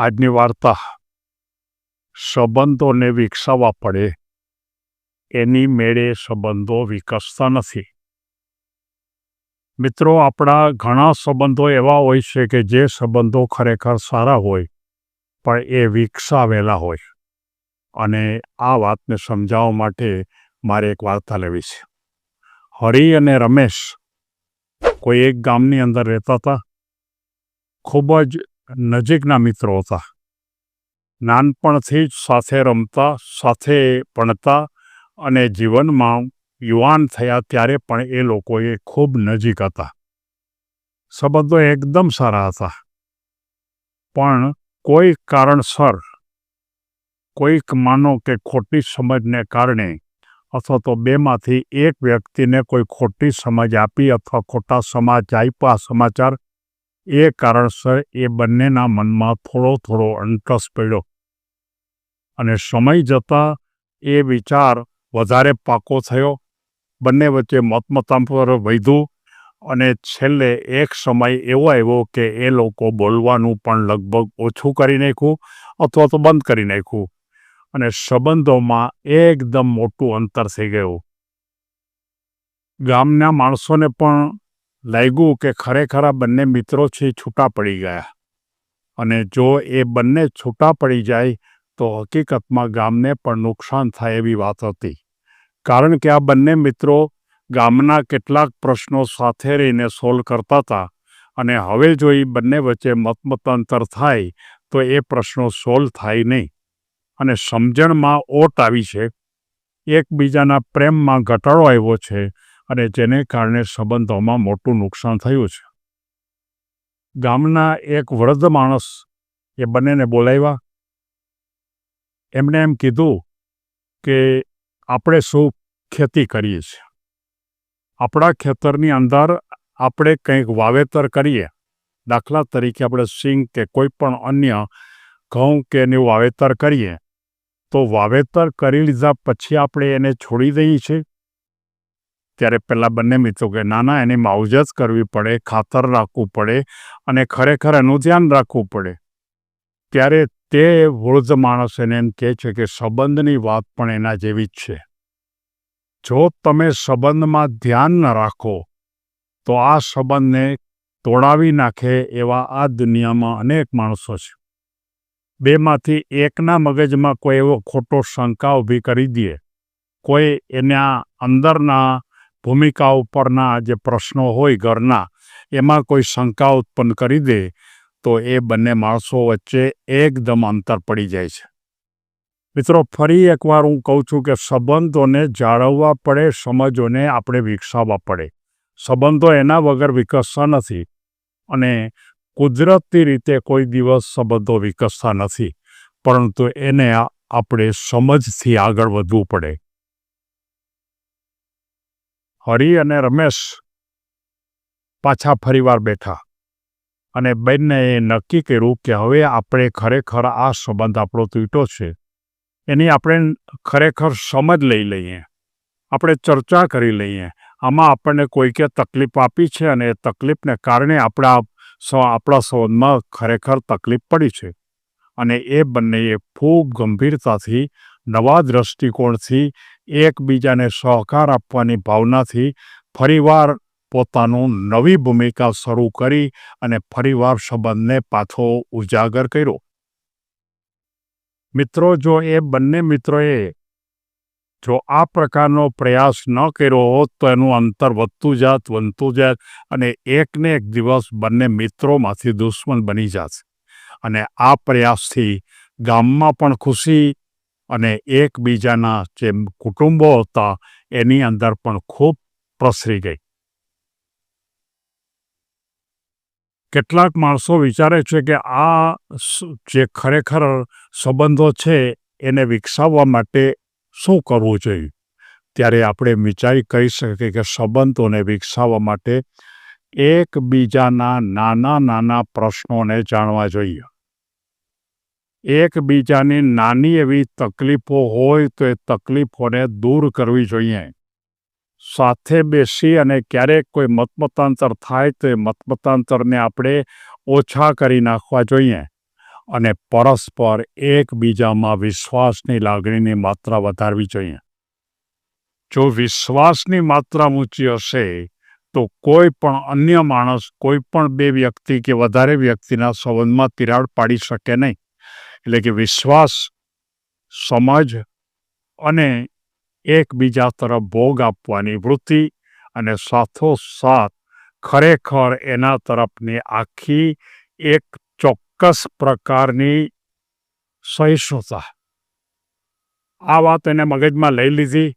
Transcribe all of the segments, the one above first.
આજની વાર્તા. સંબંધોને વિકસાવવા પડે. એની મેળે સંબંધો વિકસતા નથી. મિત્રો, આપણા ઘણા સંબંધો એવા હોય છે કે જે સંબંધો ખરેખર સારા હોય, પણ એ વિકસાવેલા હોય. અને આ વાતને સમજાવવા માટે મારે એક વાર્તા લેવી છે. હરિ અને રમેશ કોઈ એક ગામની અંદર રહેતા હતા. ખૂબ જ નજીકના મિત્રો હતા. નાનપણથી જ સાથે રમતા, સાથે ભણતા અને જીવનમાં યુવાન થયા ત્યારે પણ એ લોકોએ ખૂબ નજીક હતા. સંબંધો એકદમ સારા હતા. પણ કોઈ કારણસર, કોઈક માનો કે ખોટી સમજને કારણે અથવા તો બેમાંથી એક વ્યક્તિને કોઈ ખોટી સમજ આપી અથવા ખોટા સમાજ આપ્યા, સમાચાર એ કારણસર એ બંનેના મનમાં થોડો થોડો અંકસ પડ્યો. અને સમય જતાં એ વિચાર વધારે પાકો થયો. બંને વચ્ચે મતમતાંતર વધ્યું અને છેલ્લે એક સમય એવો આવ્યો કે એ લોકો બોલવાનું પણ લગભગ ઓછું કરી નાખ્યું અથવા તો બંધ કરી નાખ્યું. અને સંબંધોમાં એકદમ મોટું અંતર થઈ ગયું. ગામના માણસોને પણ લાગ્યું કે ખરેખર આ બંને મિત્રો છે છૂટા પડી ગયા. અને જો એ બંને છૂટા પડી જાય તો હકીકતમાં ગામને પણ નુકસાન થાય એવી વાત હતી. કારણ કે આ બંને મિત્રો ગામના કેટલાક પ્રશ્નો સાથે રહીને સોલ્વ કરતા હતા અને હવે જો એ બંને વચ્ચે મતમતાંતર થાય તો એ પ્રશ્નો સોલ્વ થાય નહીં. અને સમજણમાં ઓટ આવી છે. એકબીજાના પ્રેમમાં ઘટાડો આવ્યો છે અને જેને કારણે સંબંધોમાં મોટું નુકસાન થયું છે. ગામના એક વૃદ્ધ માણસ એ બંનેને બોલાવ્યા. એમણે એમ કીધું કે આપણે શું ખેતી કરીએ છીએ. આપણા ખેતરની અંદર આપણે કંઈક વાવેતર કરીએ. દાખલા તરીકે આપણે સિંગ કે કોઈ પણ અન્ય ઘઉં કે એનું વાવેતર કરીએ. તો વાવેતર કરી લીધા પછી આપણે એને છોડી દઈએ છીએ. ત્યારે પહેલાં બંને મિત્રો કે ના ના એની માવજત કરવી પડે, ખાતર રાખવું પડે અને ખરેખર એનું ધ્યાન રાખવું પડે. ત્યારે તે વૃદ્ધ માણસ એને એમ કહે છે કે સંબંધની વાત પણ એના જેવી જ છે. જો તમે સંબંધમાં ધ્યાન ન રાખો, તો આ સંબંધને તોડાવી નાખે એવા આ દુનિયામાં અનેક માણસો છે. બેમાંથી એકના મગજમાં કોઈ એવો ખોટો શંકા ઊભી કરી દે, કોઈ એના અંદરના ભૂમિકા ઉપરના જે પ્રશ્નો હોય ઘરના, એમાં કોઈ શંકા ઉત્પન્ન કરી દે, તો એ બંને માણસો વચ્ચે એકદમ અંતર પડી જાય છે. મિત્રો, ફરી એકવાર હું કહું છું કે સંબંધોને જાળવવા પડે, સમજોને આપણે વિકસાવવા પડે. સંબંધો એના વગર વિકસતા નથી અને કુદરતી રીતે કોઈ દિવસ સંબંધો વિકસતા નથી, પરંતુ એને આપણે સમજથી આગળ વધવું પડે. હરિ અને રમેશ પાછા ફરીવાર બેઠા અને બંનેએ નક્કી કર્યું કે હવે આપણે ખરેખર આ સંબંધ આપણો તૂટ્યો છે. એની આપણે ખરેખર સમજ લઈ લઈએ. આપણે ચર્ચા કરી લઈએ. આમાં આપણને કોઈકે તકલીફ આપી છે અને એ તકલીફને કારણે આપણા આપણા સંબંધમાં ખરેખર તકલીફ પડી છે. અને એ બંનેએ ખૂબ ગંભીરતાથી નવા દ્રષ્ટિકોણથી એકબીજાને સહકાર આપવાની ભાવનાથી ફરીવાર પોતાનું નવી ભૂમિકા શરૂ કરી અને ફરીવાર સંબંધને પાછો ઉજાગર કર્યો. મિત્રો, જો એ બંને મિત્રોએ જો આ પ્રકારનો પ્રયાસ ન કર્યો હોત તો એનું અંતર વધતું જાત વધતું જાત અને એકને એક દિવસ બંને મિત્રોમાંથી દુશ્મન બની જાત. અને આ પ્રયાસથી ગામમાં પણ ખુશી અને એકબીજાના જે કુટુંબો હતા, એની અંદર પણ ખૂબ પ્રસરી ગઈ. કેટલાક માણસો વિચારે છે કે આ જે ખરેખર સંબંધો છે, એને વિકસાવવા માટે શું કરવું જોઈએ? ત્યારે આપણે વિચારી કહી શકીએ કે સંબંધોને વિકસાવવા માટે એકબીજાના નાના નાના પ્રશ્નોને જાણવા જોઈએ. એકબીજાની નાની એવી તકલીફો હોય તો એ તકલીફોને દૂર કરવી જોઈએ. સાથે બેસી અને ક્યારેક કોઈ મતમતાંતર થાય તો એ મતમતાંતરને આપણે ઓછા કરી નાખવા જોઈએ અને પરસ્પર એકબીજામાં વિશ્વાસની લાગણીની માત્રા વધારવી જોઈએ. જો વિશ્વાસની માત્રા ઊંચી હશે તો કોઈ પણ અન્ય માણસ કોઈ પણ બે વ્યક્તિ કે વધારે વ્યક્તિના સંબંધમાં તિરાડ પાડી શકે નહીં. એટલે કે વિશ્વાસ, સમજ અને એકબીજા તરફ ભોગ આપવાની વૃત્તિ અને સાથોસાથ ખરેખર એના તરફની આખી એક ચોક્કસ પ્રકારની સહિષ્ણુતા. આ વાત એને મગજમાં લઈ લીધી.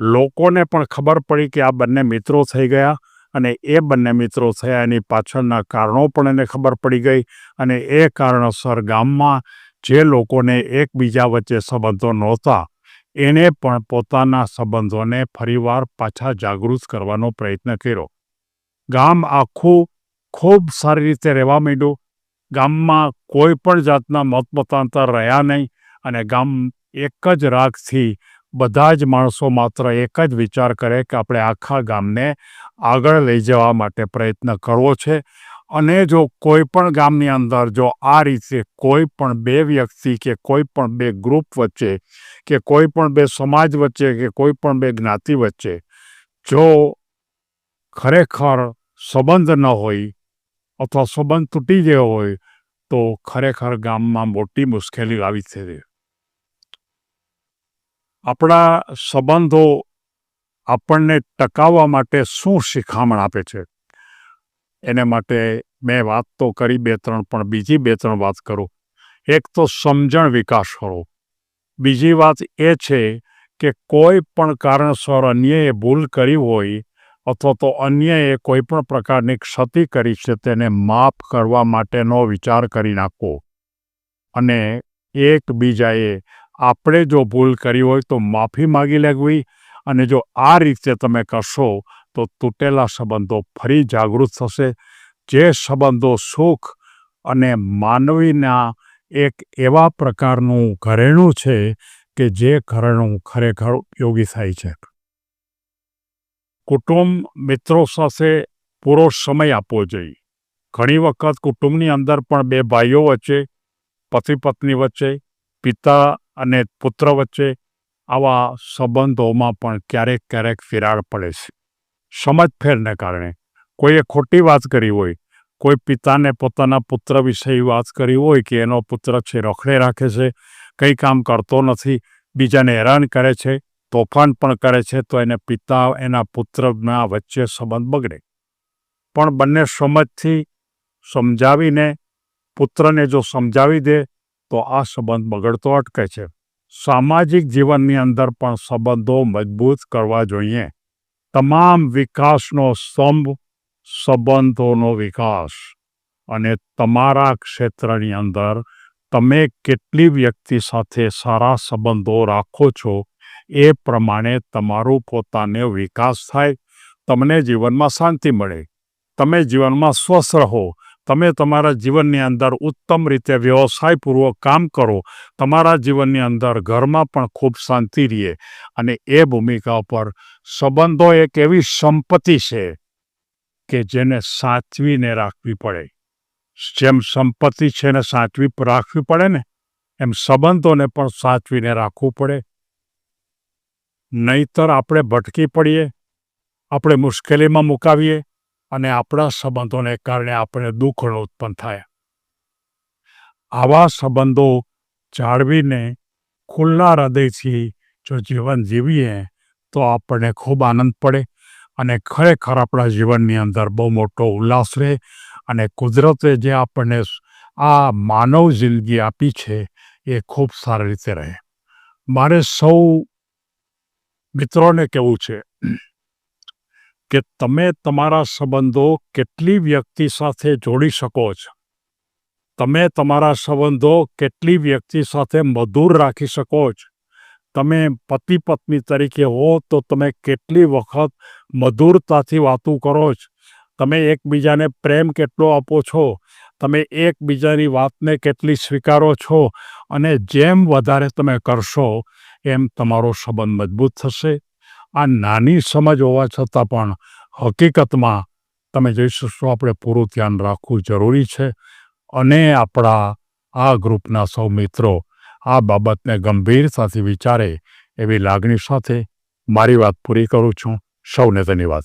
લોકોને પણ ખબર પડી કે આ બંને મિત્રો થઈ ગયા અને એ બંને મિત્રો થયા એની પાછળના કારણો પણ એને ખબર પડી ગઈ અને એ કારણોસર ગામમાં જે લોકોને એકબીજા વચ્ચે સંબંધો નહોતા એણે પણ પોતાના સંબંધોને ફરીવાર પાછા જાગૃત કરવાનો પ્રયત્ન કર્યો. ગામ આખું ખૂબ સારી રીતે રહેવા માંડ્યું. ગામમાં કોઈ પણ જાતના મતમતાંતર રહ્યા નહીં અને ગામ એક જ રાગથી બધા જ માણસો માત્ર એક જ વિચાર કરે કે આપણે આખા ગામને આગળ લઈ જવા માટે પ્રયત્ન કરવો છે. અને જો કોઈ પણ ગામની અંદર જો આ રીતે કોઈ પણ બે વ્યક્તિ કે કોઈ પણ બે ગ્રુપ વચ્ચે કે કોઈ પણ બે સમાજ વચ્ચે કે કોઈ પણ બે જ્ઞાતિ વચ્ચે જો ખરેખર સંબંધ ન હોય અથવા સંબંધ તૂટી ગયો હોય, તો ખરેખર ગામમાં મોટી મુશ્કેલી આવી છે આપણા સંબંધો આપણને ટકાવવા માટે શું શિખામણ આપે છે? એને માટે મેં વાત તો કરી બે ત્રણ, પણ બીજી બે ત્રણ વાત કરું. એક તો સમજણ વિકાસ કરો. બીજી વાત એ છે કે કોઈ પણ કારણસર અન્યએ ભૂલ કરી હોય અથવા તો અન્યએ કોઈ પણ પ્રકારની ક્ષતિ કરી છે તેને માફ કરવા માટેનો વિચાર કરી નાખો અને એકબીજાએ આપણે જો ભૂલ કરી હોય તો માફી માગી લેવી. અને જો આ રીતે તમે કરશો તો તૂટેલા સંબંધો ફરી જાગૃત થશે. જે સંબંધો સુખ અને માનવીના એક એવા પ્રકારનું ઘરેણું છે કે જે ઘરેણું ખરેખર ઉપયોગી થાય છે. કુટુંબ મિત્રો સાથે પૂરો સમય આપવો જોઈએ. ઘણી વખત કુટુંબની અંદર પણ બે ભાઈઓ વચ્ચે, પતિ પત્ની વચ્ચે, પિતા અને પુત્ર વચ્ચે આવા સંબંધોમાં પણ ક્યારેક ક્યારેક ફિરાડ પડે છે. સમજફેરને કારણે. કોઈએ ખોટી વાત કરી હોય, કોઈ પિતાને પોતાના પુત્ર વિશે વાત કરી હોય કે એનો પુત્ર છે, રખડે રાખે છે, કંઈ કામ કરતો નથી, બીજાને હેરાન કરે છે, તોફાન પણ કરે છે, તો એને પિતા એના પુત્રના વચ્ચે સંબંધ બગડે. પણ બંને સમજથી સમજાવીને પુત્રને જો સમજાવી દે, તો આ સંબંધ બગડતો અટકે છે. સામાજિક જીવનની અંદર પણ સંબંધો મજબૂત કરવા જોઈએ. તમામ વિકાસનો સ્તંભ, સંબંધોનો વિકાસ. અને તમારા ક્ષેત્રની અંદર તમે કેટલી વ્યક્તિ સાથે સારા સંબંધો રાખો છો, એ પ્રમાણે તમારું પોતાને વિકાસ થાય. તમને જીવનમાં શાંતિ મળે. તમે જીવનમાં સ્વસ્થ રહો. તમે તમારા જીવનની અંદર ઉત્તમ રીતે વ્યવસાયપૂર્વક કામ કરો. તમારા જીવનની અંદર ઘરમાં પણ ખૂબ શાંતિ રહે અને એ ભૂમિકા પર સંબંધો એક એવી સંપત્તિ છે કે જેને સાચવીને રાખવી પડે. જેમ સંપત્તિ છે ને સાચવી રાખવી પડે ને, એમ સંબંધોને પણ સાચવીને રાખવું પડે. નહીતર આપણે ભટકી પડીએ, આપણે મુશ્કેલીમાં મુકાવીએ અને આપણા સંબંધોને કારણે આપણે દુઃખનો ઉત્પન્ન થાય. આવા સંબંધો જાળવીને ખુલ્લા હૃદયથી જો જીવન જીવીએ, તો આપણને ખૂબ આનંદ પડે અને ખરેખર આપણા જીવનની અંદર બહુ મોટો ઉલ્લાસ રહે અને કુદરતે જે આપણને આ માનવ જિંદગી આપી છે, એ ખૂબ સારી રીતે રહે. મારે સૌ મિત્રોને કહેવું છે કે તમે તમારા સંબંધો કેટલી વ્યક્તિ સાથે જોડી શકો છો? તમે તમારા સંબંધો કેટલી વ્યક્તિ સાથે મધુર રાખી શકો છો? તમે પતિ પત્ની તરીકે હો તો તમે કેટલી વખત મધુરતાથી વાતો કરો છો? તમે એકબીજાને પ્રેમ કેટલો આપો છો? તમે એકબીજાની વાતને કેટલી સ્વીકારો છો? અને જેમ વધારે તમે કરશો, એમ તમારો સંબંધ મજબૂત થશે. આ નાની સમજ હોવા છતાં પણ હકીકતમાં તમે જોઈ શકશો, આપણે પૂરું ધ્યાન રાખવું જરૂરી છે. અને આપણા આ ગ્રુપના સૌ મિત્રો આ બાબતને ગંભીરતાથી વિચારે એવી લાગણી સાથે મારી વાત પૂરી કરું છું. સૌને ધન્યવાદ.